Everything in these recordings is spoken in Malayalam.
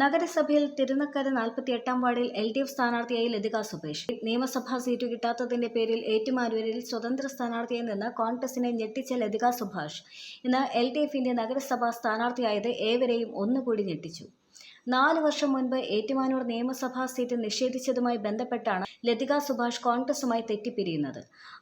നഗരസഭയിൽ തിരുനക്കര നാൽപ്പത്തി എട്ടാം വാർഡിൽ എൽ ഡി എഫ് സ്ഥാനാർത്ഥിയായി ലതിക സുബേഷ്. നിയമസഭാ സീറ്റ് കിട്ടാത്തതിന്റെ പേരിൽ ഏറ്റുമാനൂരിൽ സ്വതന്ത്ര സ്ഥാനാർത്ഥിയായി നിന്ന് കോൺഗ്രസിനെ ഞെട്ടിച്ച ലതിക സുഭാഷ്. ഇന്ന് എൽ ഡി എഫിന്റെ നഗരസഭാ സ്ഥാനാർത്ഥിയായത് ഏവരെയും ഒന്നുകൂടി ഞെട്ടിച്ചു. നാല് വർഷം മുൻപ് ഏറ്റുമാനൂർ നിയമസഭാ സീറ്റ് നിഷേധിച്ചതുമായി ബന്ധപ്പെട്ടാണ് ലതിക സുഭാഷ് കോൺഗ്രസുമായി തെറ്റിപ്പിരിയുന്നത്.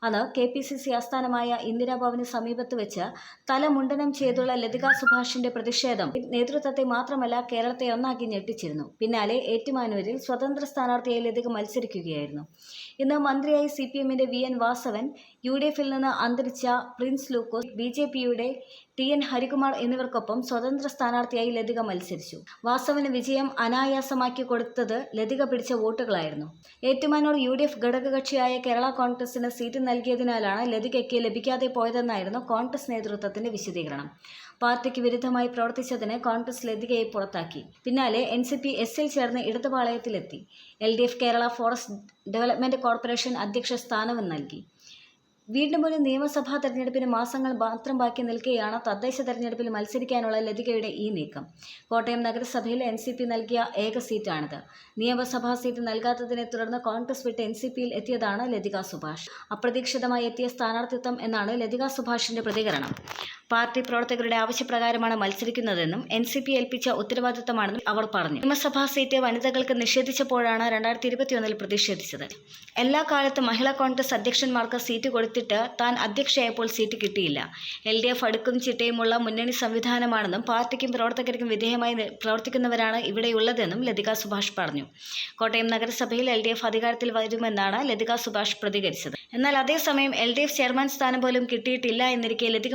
അന്ന് കെ പി സി സി ആസ്ഥാനമായ ഇന്ദിരാഭവന് സമീപത്ത് വെച്ച് തലമുണ്ടനം ചെയ്തുള്ള ലതിക സുഭാഷിന്റെ പ്രതിഷേധം നേതൃത്വത്തെ മാത്രമല്ല കേരളത്തെ ഒന്നാക്കി ഞെട്ടിച്ചിരുന്നു. പിന്നാലെ ഏറ്റുമാനൂരിൽ സ്വതന്ത്ര സ്ഥാനാർത്ഥിയായി ലതിക മത്സരിക്കുകയായിരുന്നു. ഇന്ന് മന്ത്രിയായി സി പി എമ്മിന്റെ V N Vasavan U D എഫിൽ നിന്ന് അന്തരിച്ച പ്രിൻസ് ലൂക്കോസ് ബി ജെ പിയുടെ ടി എൻ ഹരികുമാർ എന്നിവർക്കൊപ്പം സ്വതന്ത്ര സ്ഥാനാർത്ഥിയായി ലതിക മത്സരിച്ചു. വാസവന് വിജയം അനായാസമാക്കി കൊടുത്തത് ലതിക പിടിച്ച വോട്ടുകളായിരുന്നു. ഏറ്റുമാനൂർ യു ഡി എഫ് ഘടകകക്ഷിയായ കേരള കോൺഗ്രസിന് സീറ്റ് നൽകിയതിനാലാണ് ലതികയ്ക്ക് ലഭിക്കാതെ പോയതെന്നായിരുന്നു കോൺഗ്രസ് നേതൃത്വത്തിന്റെ വിശദീകരണം. പാർട്ടിക്ക് വിരുദ്ധമായി പ്രവർത്തിച്ചതിന് കോൺഗ്രസ് ലതികയെ പുറത്താക്കി. പിന്നാലെ എൻ സി പി എസിൽ ചേർന്ന് ഇടതുപാളയത്തിലെത്തി. L D F Kerala forest development corporation അധ്യക്ഷ സ്ഥാനവും നൽകി. വീണ്ടും ഒരു നിയമസഭാ തെരഞ്ഞെടുപ്പിന് മാസങ്ങൾ മാത്രം ബാക്കി നിൽക്കെയാണ് തദ്ദേശ തെരഞ്ഞെടുപ്പിൽ മത്സരിക്കാനുള്ള ലതികയുടെ ഈ നീക്കം. കോട്ടയം നഗരസഭയിൽ എൻ സി പി നൽകിയ ഏക സീറ്റാണിത്. നിയമസഭാ സീറ്റ് നൽകാത്തതിനെ തുടർന്ന് കോൺഗ്രസ് വിട്ട് എൻ സി പിയിൽ എത്തിയതാണ് ലതിക സുഭാഷ്. അപ്രതീക്ഷിതമായി എത്തിയ സ്ഥാനാർത്ഥിത്വം എന്നാണ് ലതിക സുഭാഷിന്റെ പ്രതികരണം. പാർട്ടി പ്രവർത്തകരുടെ ആവശ്യപ്രകാരമാണ് മത്സരിക്കുന്നതെന്നും എൻ സി പി ഏൽപ്പിച്ച ഉത്തരവാദിത്തമാണെന്നും അവർ പറഞ്ഞു. നിയമസഭാ സീറ്റ് വനിതകൾക്ക് നിഷേധിച്ചപ്പോഴാണ് രണ്ടായിരത്തി ഇരുപത്തിയൊന്നിൽ പ്രതിഷേധിച്ചത്. എല്ലാ കാലത്തും മഹിളാ കോൺഗ്രസ് അധ്യക്ഷന്മാർക്ക് സീറ്റ് കൊടുത്തിട്ട് താൻ അധ്യക്ഷയായപ്പോൾ സീറ്റ് കിട്ടിയില്ല. എൽ ഡി എഫ് അടുക്കും ചിട്ടയുമുള്ള മുന്നണി സംവിധാനമാണെന്നും പാർട്ടിക്കും പ്രവർത്തകർക്കും വിധേയമായി പ്രവർത്തിക്കുന്നവരാണ് ഇവിടെയുള്ളതെന്നും ലതിക സുഭാഷ് പറഞ്ഞു. കോട്ടയം നഗരസഭയിൽ എൽ ഡി എഫ് അധികാരത്തിൽ വരുമെന്നാണ് ലതിക സുഭാഷ് പ്രതികരിച്ചത്. എന്നാൽ അതേസമയം എൽ ഡി എഫ് ചെയർമാൻ സ്ഥാനം പോലും കിട്ടിയിട്ടില്ല എന്നിരിക്കെ ലതിക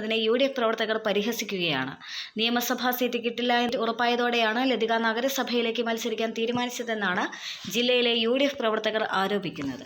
മത്സരിക്കുന്നതിനെ യു ഡി എഫ് പ്രവർത്തകർ പരിഹസിക്കുകയാണ്. നിയമസഭാ സീറ്റ് കിട്ടില്ല എന്ന് ഉറപ്പായതോടെയാണ് ലതിക നഗരസഭയിലേക്ക് മത്സരിക്കാൻ തീരുമാനിച്ചതെന്നാണ് ജില്ലയിലെ യു പ്രവർത്തകർ ആരോപിക്കുന്നത്.